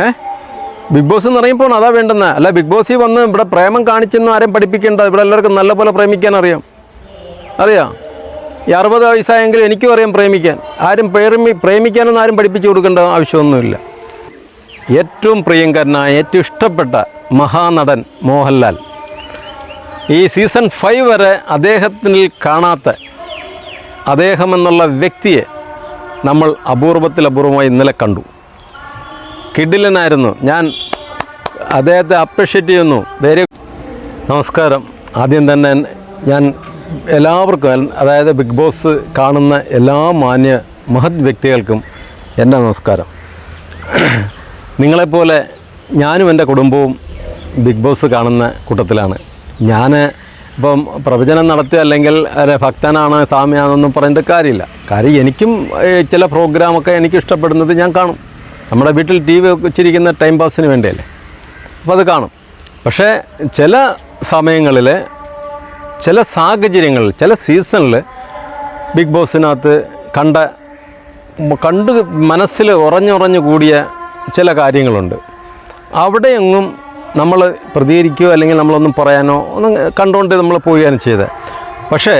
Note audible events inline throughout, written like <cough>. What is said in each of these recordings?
ഏ? Big boss എന്ന് പറയുമ്പോൾ അതാ വേണ്ടെന്ന്. അല്ല ബിഗ് ബോസിൽ വന്ന് ഇവിടെ പ്രേമം കാണിച്ചെന്ന് ആരും പഠിപ്പിക്കേണ്ട ഇവിടെ എല്ലാവർക്കും നല്ലപോലെ പ്രേമിക്കാൻ അറിയാം. അറിയാം? ഈ അറുപത് വയസ്സായെങ്കിൽ എനിക്കും അറിയാം പ്രേമിക്കാൻ. ആരും പ്രേമി പ്രേമിക്കാനൊന്നും ആരും പഠിപ്പിച്ചു കൊടുക്കേണ്ട ആവശ്യമൊന്നുമില്ല. ഏറ്റവും പ്രിയങ്കരനായ ഏറ്റവും ഇഷ്ടപ്പെട്ട മഹാനടൻ മോഹൻലാൽ. ഈ സീസൺ ഫൈവ് വരെ അദ്ദേഹത്തിൽ കാണാത്ത അദ്ദേഹം എന്നുള്ള വ്യക്തിയെ നമ്മൾ അപൂർവത്തിൽ അപൂർവമായി ഇന്നലെ കണ്ടു. കിഡിലനായിരുന്നു ഞാൻ അദ്ദേഹത്തെ അപ്രിഷ്യേറ്റ് ചെയ്യുന്നു. വെരി നമസ്കാരം. ആദ്യം തന്നെ ഞാൻ എല്ലാവർക്കും അതായത് ബിഗ് ബോസ് കാണുന്ന എല്ലാ മാന്യ മഹത് വ്യക്തികൾക്കും എന്റെ നമസ്കാരം. നിങ്ങളെപ്പോലെ ഞാനും എന്റെ കുടുംബവും ബിഗ് ബോസ് കാണുന്ന കൂട്ടത്തിലാണ്. ഞാൻ ഇപ്പം പ്രവചനം നടത്തി അല്ലെങ്കിൽ ഒരു ഭക്തനാണ് സ്വാമിയാണെന്നൊന്നും പറയേണ്ട കാര്യമില്ല. കാര്യം എനിക്കും ചില പ്രോഗ്രാമൊക്കെ എനിക്ക് ഇഷ്ടപ്പെടുന്നത് ഞാൻ കാണും. നമ്മുടെ വീട്ടിൽ ടി വി വെച്ചിരിക്കുന്ന ടൈം പാസിന് വേണ്ടിയല്ലേ? അപ്പോൾ അത് കാണും. പക്ഷേ ചില സമയങ്ങളിൽ ചില സാഹചര്യങ്ങളിൽ ചില സീസണിൽ ബിഗ് ബോസിനകത്ത് കണ്ട കണ്ട് മനസ്സിൽ ഉറഞ്ഞുറഞ്ഞു കൂടിയ ചില കാര്യങ്ങളുണ്ട്. അവിടെയെങ്ങും നമ്മൾ പ്രതികരിക്കുകയോ അല്ലെങ്കിൽ നമ്മളൊന്നും പറയാനോ ഒന്നും കണ്ടുകൊണ്ട് നമ്മൾ പോവുകയാണ് ചെയ്തത്. പക്ഷേ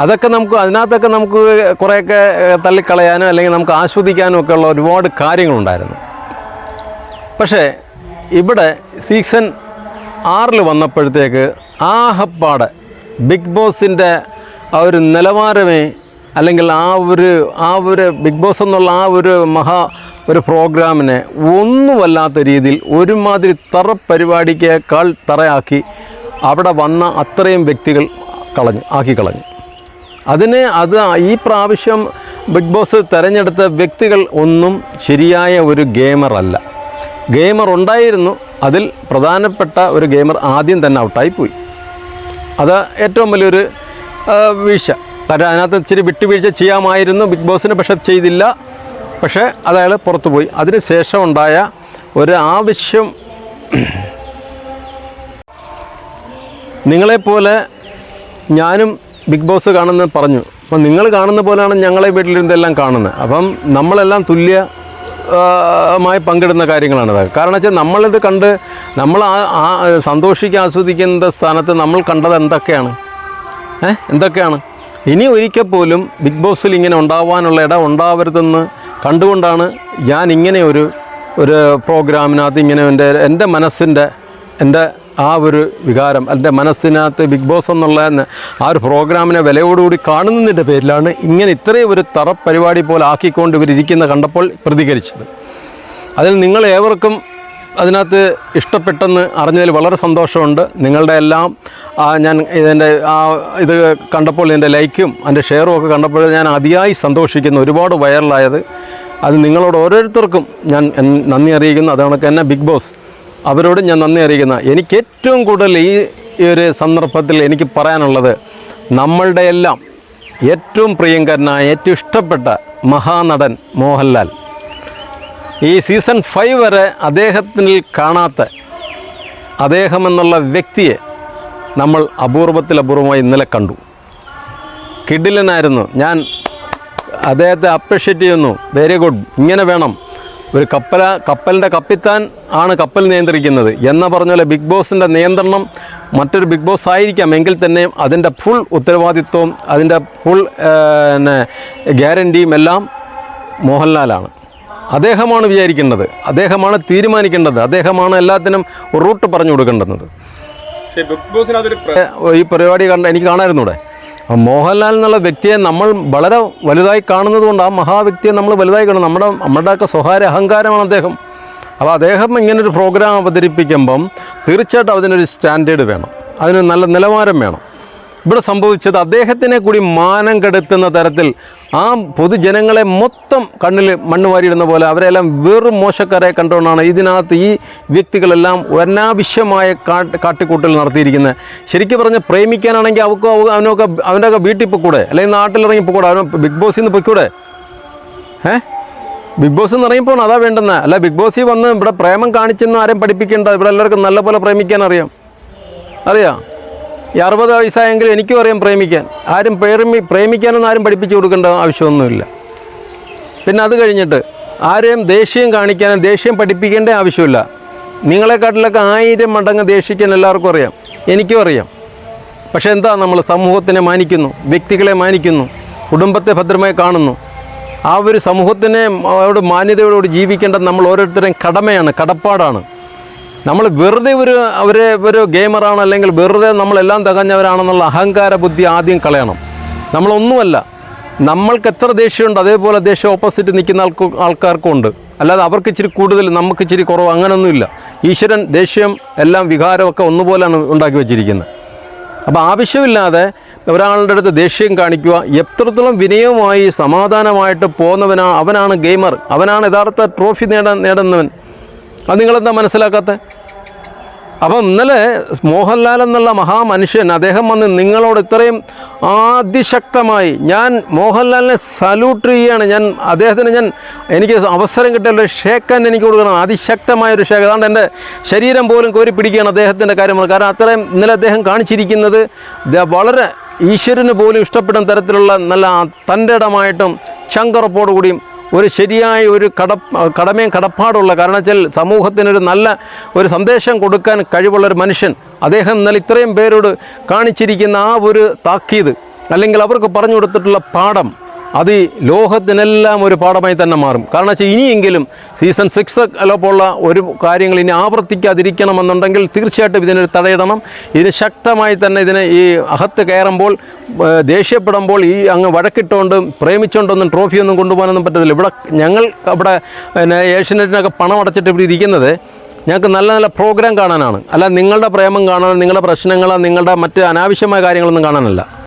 അതൊക്കെ നമുക്ക് അതിനകത്തൊക്കെ നമുക്ക് കുറേയൊക്കെ തള്ളിക്കളയാനോ അല്ലെങ്കിൽ നമുക്ക് ആസ്വദിക്കാനോ ഒക്കെ ഉള്ള ഒരുപാട് കാര്യങ്ങളുണ്ടായിരുന്നു. പക്ഷേ ഇവിടെ സീസൺ ആറിൽ വന്നപ്പോഴത്തേക്ക് ആഹപ്പാട് ബിഗ് ബോസിന്റെ ആ ഒരു നിലവാരമേ അല്ലെങ്കിൽ ആ ഒരു ആ ഒരു ബിഗ് ബോസ് എന്നുള്ള ആ ഒരു മഹാ ഒരു പ്രോഗ്രാമിനെ ഒന്നുമല്ലാത്ത രീതിയിൽ ഒരുമാതിരി തറ പരിപാടിക്കേക്കാൾ തറയാക്കി അവിടെ വന്ന അത്രയും വ്യക്തികൾ കളഞ്ഞു ആക്കി കളഞ്ഞു. അതിന് അത് ഈ പ്രാവശ്യം ബിഗ് ബോസ് തിരഞ്ഞെടുത്ത വ്യക്തികൾ ഒന്നും ശരിയായ ഒരു ഗെയിമറല്ല ഗെയിമർ ഉണ്ടായിരുന്നു അതിൽ പ്രധാനപ്പെട്ട ഒരു ഗെയിമർ ആദ്യം തന്നെ ഔട്ടായി പോയി. അത് ഏറ്റവും വലിയൊരു വീഴ്ച. കാരണം അതിനകത്ത് ഇച്ചിരി വിട്ടുവീഴ്ച ചെയ്യാമായിരുന്നു ബിഗ് ബോസിന് പക്ഷെ ചെയ്തില്ല. പക്ഷേ അത് അയാൾ പുറത്തു പോയി. അതിന് ശേഷം ഉണ്ടായ ഒരു ആവശ്യം <clears throat> നിങ്ങളെപ്പോലെ ഞാനും ബിഗ് ബോസ് കാണുന്ന പറഞ്ഞു. അപ്പം നിങ്ങൾ കാണുന്ന പോലെയാണ് ഞങ്ങളെ വീട്ടിലിരുന്നെല്ലാം കാണുന്നത്. അപ്പം നമ്മളെല്ലാം തുല്യ മായി പങ്കിടുന്ന കാര്യങ്ങളാണിത് കാരണം വെച്ചാൽ നമ്മളിത് കണ്ട് നമ്മൾ ആ ആ സന്തോഷിക്കുക ആസ്വദിക്കുന്ന സ്ഥാനത്ത് നമ്മൾ കണ്ടത് എന്തൊക്കെയാണ്? ഏ? എന്തൊക്കെയാണ്? ഇനി ഒരിക്കൽ പോലും ബിഗ് ബോസിൽ ഇങ്ങനെ ഉണ്ടാവാനുള്ള ഇട ഉണ്ടാവരുതെന്ന് കണ്ടുകൊണ്ടാണ് ഞാൻ ഇങ്ങനെ ഒരു ഒരു പ്രോഗ്രാമിനകത്ത് ഇങ്ങനെ എന്റെ എന്റെ മനസ്സിന്റെ എന്റെ ആ ഒരു വികാരം എന്റെ മനസ്സിനകത്ത് ബിഗ് ബോസ് എന്നുള്ള ആ ഒരു പ്രോഗ്രാമിനെ വിലയോടുകൂടി കാണുന്നതിന്റെ പേരിലാണ് ഇങ്ങനെ ഇത്രയും ഒരു തറ പരിപാടി പോലെ ആക്കിക്കൊണ്ട് ഇവരിയ്ക്കുന്ന കണ്ടപ്പോൾ പ്രതികരിച്ചത്. അതിൽ നിങ്ങൾ ഏവർക്കും അതിനകത്ത് ഇഷ്ടപ്പെട്ടെന്ന് അറിഞ്ഞതിൽ വളരെ സന്തോഷമുണ്ട്. നിങ്ങളുടെ എല്ലാം ഞാൻ ഇതിന്റെ ആ ഇത് കണ്ടപ്പോൾ എന്റെ ലൈക്കും എന്റെ ഷെയറും ഒക്കെ കണ്ടപ്പോൾ ഞാൻ അതിയായി സന്തോഷിക്കുന്നു. ഒരുപാട് വൈറലായത്. അത് നിങ്ങളോട് ഓരോരുത്തർക്കും ഞാൻ നന്ദി അറിയിക്കുന്നു. അതുകൊണ്ട് എന്നെ ബിഗ് ബോസ് അവരോട് ഞാൻ നന്ദി അറിയിക്കുന്ന. എനിക്ക് ഏറ്റവും കൂടുതൽ ഈ ഒരു സന്ദർഭത്തിൽ എനിക്ക് പറയാനുള്ളത് നമ്മളുടെ എല്ലാം ഏറ്റവും പ്രിയങ്കരനായ ഏറ്റവും ഇഷ്ടപ്പെട്ട മഹാനടൻ മോഹൻലാൽ. ഈ സീസൺ ഫൈവ് വരെ അദ്ദേഹത്തിൽ കാണാത്ത അദ്ദേഹം എന്നുള്ള വ്യക്തിയെ നമ്മൾ അപൂർവത്തിൽ അപൂർവമായി ഇന്നലെ കണ്ടു. കിഡിലനായിരുന്നു ഞാൻ അദ്ദേഹത്തെ അപ്രിഷ്യേറ്റ് ചെയ്യുന്നു. വെരി ഗുഡ് ഇങ്ങനെ വേണം. ഒരു കപ്പല കപ്പലിന്റെ കപ്പിത്താൻ ആണ് കപ്പൽ നിയന്ത്രിക്കുന്നത്. എന്ന പറഞ്ഞ പോലെ ബിഗ് ബോസിന്റെ നിയന്ത്രണം മറ്റൊരു ബിഗ് ബോസ് ആയിരിക്കാം. എങ്കിൽ തന്നെയും അതിന്റെ ഫുൾ ഉത്തരവാദിത്വവും അതിന്റെ ഫുൾ പിന്നെ ഗ്യാരണ്ടിയും എല്ലാം മോഹൻലാലാണ്. അദ്ദേഹമാണ് വിചാരിക്കേണ്ടത്. അദ്ദേഹമാണ് തീരുമാനിക്കേണ്ടത്. അദ്ദേഹമാണ് എല്ലാത്തിനും റൂട്ട് പറഞ്ഞു കൊടുക്കേണ്ടത് ഈ പരിപാടി കണ്ട എനിക്ക് കാണാമായിരുന്നൂടെ അപ്പം മോഹൻലാൽ എന്നുള്ള വ്യക്തിയെ നമ്മൾ വളരെ വലുതായി കാണുന്നത് കൊണ്ട് ആ മഹാവ്യക്തിയെ നമ്മൾ വലുതായി കാണും നമ്മുടെ നമ്മുടെയൊക്കെ സ്വകാര്യ അഹങ്കാരമാണ് അദ്ദേഹം. അപ്പോൾ അദ്ദേഹം ഇങ്ങനൊരു പ്രോഗ്രാം അവതരിപ്പിക്കുമ്പം തീർച്ചയായിട്ടും അതിനൊരു സ്റ്റാൻഡേർഡ് വേണം. അതിന് നല്ല നിലവാരം വേണം. ഇവിടെ സംഭവിച്ചത് അദ്ദേഹത്തിനെ കൂടി മാനം കെടുത്തുന്ന തരത്തിൽ ആ പൊതുജനങ്ങളെ മൊത്തം കണ്ണിൽ മണ്ണ് വാരിയിടുന്ന പോലെ അവരെല്ലാം വെറും മോശക്കാരെ കണ്ടുകൊണ്ടാണ് ഇതിനകത്ത് ഈ വ്യക്തികളെല്ലാം അനാവശ്യമായ കാട്ട് കാട്ടിക്കൂട്ടൽ നടത്തിയിരിക്കുന്നത്. ശരിക്കും പറഞ്ഞ് പ്രേമിക്കാനാണെങ്കിൽ അവർക്ക് അവനൊക്കെ അവനൊക്കെ വീട്ടിൽ പോയിക്കൂടെ? അല്ലെങ്കിൽ നാട്ടിലിറങ്ങി പോയിക്കൂടെ? അവന് ബിഗ് ബോസിൽ നിന്ന് പോയിക്കൂടെ? ഏ? ബിഗ് ബോസ് എന്ന് പറയുമ്പോൾ അതാ വേണ്ടെന്ന്. അല്ല ബിഗ് ബോസിൽ വന്ന് ഇവിടെ പ്രേമം കാണിച്ചെന്ന് ആരും പഠിപ്പിക്കേണ്ട ഇവിടെ എല്ലാവർക്കും നല്ലപോലെ പ്രേമിക്കാൻ അറിയാം. അറിയാം? ഈ അറുപത് വയസ്സായെങ്കിൽ എനിക്കും അറിയാം പ്രേമിക്കാൻ. ആരും പ്രേമി പ്രേമിക്കാനൊന്നും ആരും പഠിപ്പിച്ചു കൊടുക്കേണ്ട ആവശ്യമൊന്നുമില്ല. പിന്നെ അത് കഴിഞ്ഞിട്ട് ആരെയും ദേഷ്യം കാണിക്കാനും ദേഷ്യം പഠിപ്പിക്കേണ്ട ആവശ്യമില്ല. നിങ്ങളെക്കാട്ടിലൊക്കെ ആയിരം മടങ്ങ് ദേഷിക്കാൻ എല്ലാവർക്കും അറിയാം. എനിക്കും അറിയാം. പക്ഷെ എന്താ നമ്മൾ സമൂഹത്തിനെ മാനിക്കുന്നു വ്യക്തികളെ മാനിക്കുന്നു കുടുംബത്തെ ഭദ്രമായി കാണുന്നു. ആ ഒരു സമൂഹത്തിനെ അവരോട് മാന്യതയോട് ജീവിക്കേണ്ടത് നമ്മൾ ഓരോരുത്തരും കടമയാണ് കടപ്പാടാണ്. നമ്മൾ വെറുതെ ഒരു അവരെ ഒരു ഗെയിമറാണ് അല്ലെങ്കിൽ വെറുതെ നമ്മളെല്ലാം തികഞ്ഞവരാണെന്നുള്ള അഹങ്കാര ബുദ്ധി ആദ്യം കളയണം. നമ്മളൊന്നുമല്ല. നമ്മൾക്ക് എത്ര ദേഷ്യമുണ്ട് അതേപോലെ ദേഷ്യം ഓപ്പോസിറ്റ് നിൽക്കുന്ന ആൾക്ക് ആൾക്കാർക്കും ഉണ്ട് അല്ലാതെ അവർക്ക് ഇച്ചിരി കൂടുതൽ നമുക്ക് ഇച്ചിരി കുറവ് അങ്ങനെയൊന്നുമില്ല ഈശ്വരൻ ദേഷ്യം എല്ലാം വികാരമൊക്കെ ഒന്നുപോലെയാണ് ഉണ്ടാക്കി വെച്ചിരിക്കുന്നത്. അപ്പോൾ ആവശ്യമില്ലാതെ ഒരാളുടെ അടുത്ത് ദേഷ്യം കാണിക്കുക എത്രത്തോളം വിനയവുമായി സമാധാനമായിട്ട് പോകുന്നവനാ അവനാണ് ഗെയിമർ. അവനാണ് യഥാർത്ഥ ട്രോഫി നേടാൻ നേടുന്നവൻ. അത് നിങ്ങളെന്താ മനസ്സിലാക്കാത്തത് അപ്പം ഇന്നലെ മോഹൻലാൽ എന്നുള്ള മഹാമനുഷ്യൻ അദ്ദേഹം വന്ന് നിങ്ങളോട് ഇത്രയും അതിശക്തമായി ഞാൻ മോഹൻലാലിനെ സല്യൂട്ട് ചെയ്യുകയാണ്. ഞാൻ അദ്ദേഹത്തിന് ഞാൻ എനിക്ക് അവസരം കിട്ടിയ ഷേക്കാൻ എനിക്ക് കൊടുക്കണം. അതിശക്തമായ ഒരു ഷേക്ക് അതാണ്ട് എന്റെ ശരീരം പോലും കോരി പിടിക്കുകയാണ് അദ്ദേഹത്തിന്റെ കാര്യങ്ങൾ. കാരണം അത്രയും ഇന്നലെ അദ്ദേഹം കാണിച്ചിരിക്കുന്നത് വളരെ ഈശ്വരന് പോലും ഇഷ്ടപ്പെടുന്ന തരത്തിലുള്ള നല്ല തന്റെ ഇടമായിട്ടും ചങ്കറപ്പോടുകൂടിയും ഒരു ശരിയായ ഒരു കട കടമയും കടപ്പാടുള്ള കാരണം വെച്ചാൽ സമൂഹത്തിനൊരു നല്ല ഒരു സന്ദേശം കൊടുക്കാൻ കഴിവുള്ള ഒരു മനുഷ്യൻ അദ്ദേഹം ഇന്നലെ ഇത്രയും പേരോട് കാണിച്ചിരിക്കുന്ന ആ ഒരു താക്കീത് അല്ലെങ്കിൽ അവർക്ക് പറഞ്ഞു കൊടുത്തിട്ടുള്ള പാഠം അത് ഈ ലോഹത്തിനെല്ലാം ഒരു പാഠമായി തന്നെ മാറും. കാരണം വെച്ചാൽ ഇനിയെങ്കിലും സീസൺ സിക്സ് അലോപ്പുള്ള ഒരു കാര്യങ്ങൾ ഇനി ആവർത്തിക്കാതിരിക്കണമെന്നുണ്ടെങ്കിൽ തീർച്ചയായിട്ടും ഇതിനൊരു തടയിടണം. ഇതിന് ശക്തമായി തന്നെ ഇതിനെ ഈ അകത്ത് കയറുമ്പോൾ ദേഷ്യപ്പെടുമ്പോൾ ഈ അങ്ങ് വഴക്കിട്ടുകൊണ്ടും പ്രേമിച്ചുകൊണ്ടൊന്നും ട്രോഫിയൊന്നും കൊണ്ടുപോകാനൊന്നും പറ്റത്തില്ല. ഇവിടെ ഞങ്ങൾ ഇവിടെ പിന്നെ ഏഷ്യനെറ്റിനൊക്കെ പണം അടച്ചിട്ട് ഇവിടെ ഇരിക്കുന്നത് ഞങ്ങൾക്ക് നല്ല നല്ല പ്രോഗ്രാം കാണാനാണ്. അല്ല നിങ്ങളുടെ പ്രേമം കാണാൻ നിങ്ങളുടെ പ്രശ്നങ്ങൾ നിങ്ങളുടെ മറ്റ് അനാവശ്യമായ കാര്യങ്ങളൊന്നും കാണാനല്ല.